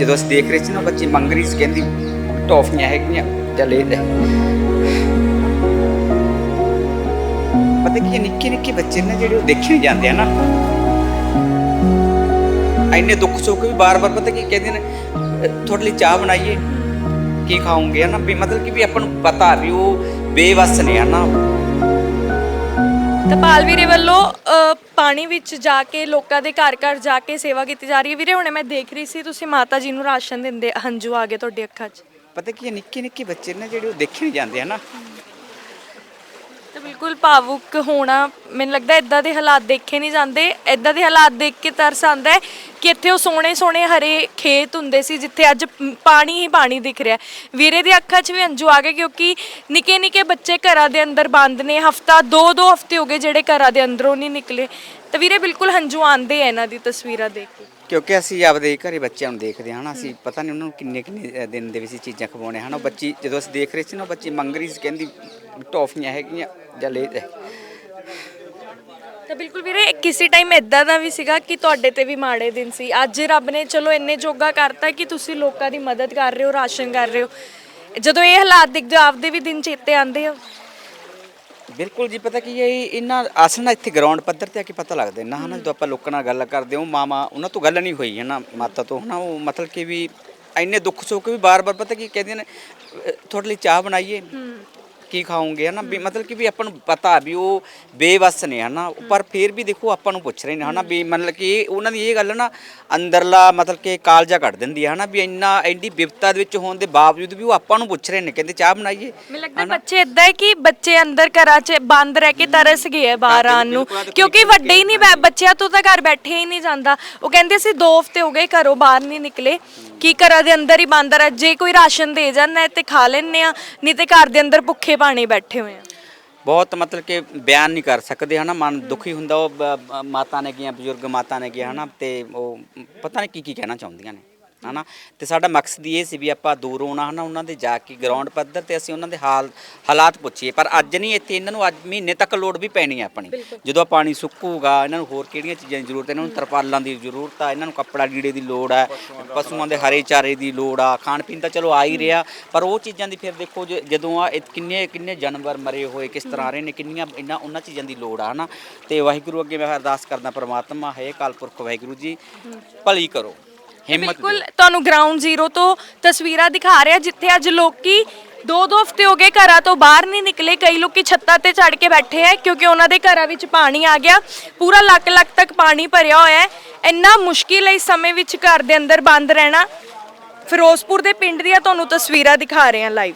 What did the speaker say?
ਜਦੋਂ ਅਸੀਂ ਦੇਖ ਰਹੇ ਸੀ ਨਾ ਬੱਚੀ ਮੰਗ ਰਹੀ ਸੀ ਕਹਿੰਦੀ ਟੌਫੀਆਂ ਹੈਗੀਆਂ ਚੱਲ ਇਹ ਲੈ। ਪਤਾ ਕੀ ਹੈ, ਨਿੱਕੇ ਨਿੱਕੇ ਬੱਚੇ ਨੇ ਜਿਹੜੇ ਉਹ ਦੇਖੇ ਨਹੀਂ ਜਾਂਦੇ ਆ ਨਾ। ਇੰਨੇ ਦੁੱਖ ਸੁੱਖ ਵੀ ਬਾਰ-ਬਾਰ ਪਤਾ ਕੀ ਕਹਿੰਦੇ ਨੇ ਤੁਹਾਡੇ ਲਈ ਚਾਹ ਬਣਾਈਏ ਕੀ ਖਾਓਗੇ? ਨਾ ਵੀ ਮਤਲਬ ਕਿ ਵੀ ਆਪਾਂ ਨੂੰ ਪਤਾ ਵੀ ਉਹ ਬੇਵਸ ਨੇ ਹਨਾ ਤਪਾਲ ਵੀਰੇ ਵੱਲੋਂ ਅ, ਪਾਣੀ ਵਿੱਚ ਜਾ ਕੇ ਲੋਕਾਂ ਦੇ ਘਰ ਘਰ ਜਾ ਕੇ ਸੇਵਾ ਕੀਤੀ ਜਾ ਰਹੀ ਹੈ। ਵੀਰੇ ਹੁਣੇ ਮੈਂ ਦੇਖ ਰਹੀ ਸੀ ਤੁਸੀਂ ਮਾਤਾ ਜੀ ਨੂੰ ਰਾਸ਼ਨ ਦਿੰਦੇ ਹੰਝੂ ਆ ਗਏ ਤੁਹਾਡੀ ਅੱਖਾਂ 'ਚ। ਪਤਾ ਕੀ ਨਿੱਕੇ ਨਿੱਕੇ ਬੱਚੇ ਨੇ ਜਿਹੜੇ ਉਹ ਦੇਖੇ ਨਹੀਂ ਜਾਂਦੇ ਹਨਾ? ਤੇ ਬਿਲਕੁਲ ਭਾਵੁਕ ਹੋਣਾ ਮੈਨੂੰ ਲੱਗਦਾ ਇਦਾਂ ਦੇ ਹਾਲਾਤ ਦੇਖੇ ਨਹੀਂ ਜਾਂਦੇ। ਇਦਾਂ ਦੇ ਹਾਲਾਤ ਦੇਖ ਕੇ ਤਰਸ ਆਉਂਦਾ ਹੈ। ਕਿ ਇੱਥੇ ਉਹ ਸੋਹਣੇ ਸੋਹਣੇ ਹਰੇ ਖੇਤ ਹੁੰਦੇ ਸੀ, ਜਿੱਥੇ ਅੱਜ ਪਾਣੀ ਹੀ ਪਾਣੀ ਦਿਖ ਰਿਹਾ ਵੀਰੇ ਦੀ ਅੱਖਾਂ 'ਚ ਵੀ ਅੰਜੂ ਆ ਗਏ ਕਿਉਂਕਿ ਨਿੱਕੇ ਨਿੱਕੇ ਬੱਚੇ ਘਰਾਂ ਦੇ ਅੰਦਰ ਬੰਦ ਨੇ। ਹਫਤਾ ਦੋ ਦੋ ਹਫ਼ਤੇ ਹੋ ਗਏ ਜਿਹੜੇ ਘਰਾਂ ਦੇ ਅੰਦਰੋਂ ਨਹੀਂ ਨਿਕਲੇ। ਤੇ ਵੀਰੇ ਬਿਲਕੁਲ ਹੰਝੂ ਆਉਂਦੇ ਆ ਇਹਨਾਂ ਦੀ ਤਸਵੀਰਾਂ ਦੇਖ ਕੇ। ਕਿਉਂਕਿ ਅਸੀਂ ਆਪਦੇ ਘਰੇ ਬੱਚਿਆਂ ਨੂੰ ਦੇਖਦੇ ਹਾਂ ਨਾ ਅਸੀਂ ਪਤਾ ਨਹੀਂ ਉਹਨਾਂ ਨੂੰ ਕਿੰਨੇ ਕਿੰਨੇ ਦਿਨ ਦੇ ਵਿੱਚ ਚੀਜ਼ਾਂ ਖਵਾਉਣੇ ਹਨ, ਉਹ ਬੱਚੀ ਜਦੋਂ ਅਸੀਂ ਦੇਖ ਰਹੇ ਸੀ ਨਾ ਬੱਚੀ ਮੰਗ ਰਹੀ ਸੀ, ਕਹਿੰਦੀ ਟੌਫੀਆਂ ਹੈਗੀਆਂ ਜਾਂ ਲੈ ਤਾਂ ਬਿਲਕੁਲ ਵੀਰੇ ਕਿਸੇ ਟਾਈਮ ਇਦਾਂ ਦਾ ਵੀ ਸੀਗਾ ਕਿ ਤੁਹਾਡੇ ਤੇ ਵੀ ਮਾੜੇ ਦਿਨ ਸੀ। ਅੱਜ ਰੱਬ ਨੇ ਚਲੋ ਇੰਨੇ ਜੋਗਾ ਕਰਤਾ ਕਿ ਤੁਸੀਂ ਲੋਕਾਂ ਦੀ ਮਦਦ ਕਰ ਰਹੇ ਹੋ ਰਾਸ਼ਨ ਕਰ ਰਹੇ ਹੋ। ਜਦੋਂ ਇਹ ਹਾਲਾਤ ਦਿਖਦੇ ਹੋ, ਆਪਦੇ ਵੀ ਦਿਨ ਚੇਤੇ ਆਉਂਦੇ ਹੋ ਬਿਲਕੁਲ ਜੀ ਪਤਾ ਕੀ ਹੈ ਇਹ ਇਹਨਾਂ ਅਸਲ ਨਾਲ ਇੱਥੇ ਗਰਾਊਂਡ ਪੱਧਰ ਤੇ ਆ ਕੇ ਪਤਾ ਲੱਗਦਾ ਨਾ ਹਨਾ ਜਦੋਂ ਆਪਾਂ ਲੋਕਾਂ ਨਾਲ ਗੱਲ ਕਰਦੇ ਹਾਂ ਮਾਮਾ ਉਹਨਾਂ ਤੋਂ ਗੱਲ ਨਹੀਂ ਹੋਈ ਹੈ ਨਾ ਮਾਤਾ ਤੋਂ ਹਨਾ ਉਹ ਮਤਲਬ ਕਿ ਵੀ ਇੰਨੇ ਦੁੱਖ ਸੁੱਖ ਵੀ ਬਾਰ-ਬਾਰ ਪਤਾ ਕੀ ਕਹਿੰਦੇ ਨੇ ਅਹ ਤੁਹਾਡੇ ਲਈ ਚਾਹ ਬਣਾਈਏ। ਕੀ ਖਾਓਗੇ ਹਨਾ? ਵੀ ਮਤਲਬ ਕਿ ਵੀ ਆਪਾਂ ਨੂੰ ਪਤਾ ਵੀ ਉਹ ਬੇਵਸ ਨੇ ਹਨਾ? ਪਰ ਫਿਰ ਵੀ ਦੇਖੋ ਆਪਾਂ ਨੂੰ ਪੁੱਛ ਰਹੇ ਨੇ ਹਨਾ? ਵੀ ਮਤਲਬ ਕਿ ਉਹਨਾਂ ਦੀ ਇਹ ਗੱਲ ਨਾ ਅੰਦਰਲਾ ਮਤਲਬ ਕਿ ਕਾਲਜਾ ਕੱਢ ਦਿੰਦੀ ਹੈ ਹਨਾ? ਵੀ ਇੰਨਾ ਐਡੀ ਵਿਪਤਾ ਦੇ ਵਿੱਚ ਹੋਣ ਦੇ ਬਾਵਜੂਦ ਵੀ ਉਹ ਆਪਾਂ ਨੂੰ ਪੁੱਛ ਰਹੇ ਨੇ ਕਹਿੰਦੇ ਚਾਹ ਬਣਾਈਏ ਮੈਨੂੰ ਲੱਗਦਾ ਬੱਚੇ ਇਦਾਂ ਹੈ ਕਿ ਬੱਚੇ ਅੰਦਰ ਘਰਾਂ 'ਚ ਬੰਦ ਰਹਿ ਕੇ ਤਰਸ ਗਏ ਆ ਬਾਹਰ ਆਉਣ ਨੂੰ ਕਿਉਂਕਿ ਵੱਡੇ ਹੀ ਨਹੀਂ ਬੈ- ਬੱਚਿਆਂ ਤੋਂ ਤਾਂ ਘਰ ਬੈਠੇ ਹੀ ਨਹੀਂ ਜਾਂਦਾ। ਉਹ ਕਹਿੰਦੇ ਅਸੀਂ 2 ਹਫ਼ਤੇ ਹੋ ਗਏ ਘਰੋਂ ਬਾਹਰ ਨਹੀਂ ਨਿਕਲੇ। ਕੀ ਘਰਾਂ ਦੇ ਅੰਦਰ ਹੀ ਬੰਦ ਰਹਿ ਜੇ ਕੋਈ ਰਾਸ਼ਨ ਦੇ ਜਾਂਦਾ ਹੈ ਤੇ ਖਾ ਲੈਂਦੇ ਆ ਨਹੀਂ ਤੇ ਘਰ ਦੇ ਅੰਦਰ ਭੁੱਖੇ ਪਾਣੀ ਬੈਠੇ ਹੋਏ ਆ ਬਹੁਤ ਮਤਲਬ ਕਿ ਬਿਆਨ ਨਹੀਂ ਕਰ ਸਕਦੇ, ਹਨਾ? ਮਨ ਦੁਖੀ ਹੁੰਦਾ, ਉਹ ਬ- ਬ- ਮਾਤਾ ਨੇ ਗਿਆ ਬਜ਼ੁਰਗ ਮਾਤਾ ਨੇ ਗਿਆ ਹਨਾ? ਤੇ ਉਹ ਪਤਾ ਨਹੀਂ ਕੀ ਕੀ ਕਹਿਣਾ ਚਾਹੁੰਦੀਆਂ ਨੇ। ਹਨਾ? ਤੇ ਸਾਡਾ ਮਕਸਦ ਇਹ ਸੀ ਵੀ ਆਪਾਂ ਦੂਰ ਹੋਣਾ ਹਨਾ ਉਹਨਾਂ ਦੇ ਜਾ ਕੇ ਗਰਾਊਂਡ ਪੱਧਰ ਤੇ ਅਸੀਂ ਉਹਨਾਂ ਦੇ ਹਾਲ ਹਾਲਾਤ ਪੁੱਛੀਏ। ਪਰ ਅੱਜ ਨਹੀਂ ਇੱਥੇ ਇਹਨਾਂ ਨੂੰ ਅੱਜ ਮਹੀਨੇ ਤੱਕ ਲੋੜ ਵੀ ਪੈਣੀ ਹੈ ਆਪਣੀ। ਜਦੋਂ ਪਾਣੀ ਸੁੱਕੂਗਾ ਇਹਨਾਂ ਨੂੰ ਹੋਰ ਕਿਹੜੀਆਂ ਚੀਜ਼ਾਂ ਦੀ ਜ਼ਰੂਰਤ ਹੈ? ਇਹਨਾਂ ਨੂੰ ਤਰਪਾਲਾਂ ਦੀ ਜ਼ਰੂਰਤ ਆ ਇਹਨਾਂ ਨੂੰ ਕੱਪੜਾ ਲੀੜੇ ਦੀ ਲੋੜ ਹੈ ਪਸ਼ੂਆਂ ਦੇ ਹਰੇ ਚਾਰੇ ਦੀ ਲੋੜ ਆ ਖਾਣ ਪੀਣ ਤਾਂ ਚਲੋ ਆ ਹੀ ਰਿਹਾ। ਪਰ ਉਹ ਚੀਜ਼ਾਂ ਦੀ ਫਿਰ ਦੇਖੋ ਜਦੋਂ ਆ ਕਿੰਨੇ ਕਿੰਨੇ ਜਾਨਵਰ ਮਰੇ ਹੋਏ ਕਿਸ ਤਰ੍ਹਾਂ ਆ ਰਹੇ ਨੇ ਕਿੰਨੀਆਂ ਇਹਨਾਂ ਉਹਨਾਂ ਚੀਜ਼ਾਂ ਦੀ ਲੋੜ ਆ ਹਨਾ? ਤੇ ਵਾਹਿਗੁਰੂ ਅੱਗੇ ਮੈਂ ਅਰਦਾਸ ਕਰਦਾ ਪ੍ਰਮਾਤਮਾ ਹੈ ਕਾਲਪੁਰਖ ਵਾਹਿਗੁਰੂ ਜੀ ਭਲੀ ਕਰੋ। ਹਿੰਮਤ ਬਿਲਕੁਲ ਤੁਹਾਨੂੰ ਗਰਾਊਂਡ ਜ਼ੀਰੋ ਤੋਂ ਤਸਵੀਰਾਂ ਦਿਖਾ ਰਿਹਾ ਜਿੱਥੇ ਅੱਜ ਲੋਕੀ ਦੋ ਦੋ ਹਫ਼ਤੇ ਹੋ ਗਏ ਘਰਾਂ ਤੋਂ ਬਾਹਰ ਨਹੀਂ ਨਿਕਲੇ। ਕਈ ਲੋਕੀ ਛੱਤਾਂ ਤੇ ਚੜ ਕੇ ਬੈਠੇ ਹੈ ਕਿਉਂਕਿ ਉਹਨਾਂ ਦੇ ਘਰਾਂ ਵਿੱਚ ਪਾਣੀ ਆ ਗਿਆ। ਪੂਰਾ ਲੱਕ ਲੱਕ ਤੱਕ ਪਾਣੀ ਭਰਿਆ ਹੋਇਆ ਹੈ। ਇੰਨਾ ਮੁਸ਼ਕਿਲ ਹੈ ਇਸ ਸਮੇਂ ਵਿੱਚ ਘਰ ਦੇ ਅੰਦਰ ਬੰਦ ਰਹਿਣਾ। ਫਿਰੋਜ਼ਪੁਰ ਦੇ ਪਿੰਡ ਦੀਆਂ ਤੁਹਾਨੂੰ ਤਸਵੀਰਾਂ ਦਿਖਾ ਰਹੇ ਹਾਂ ਲਾਈਵ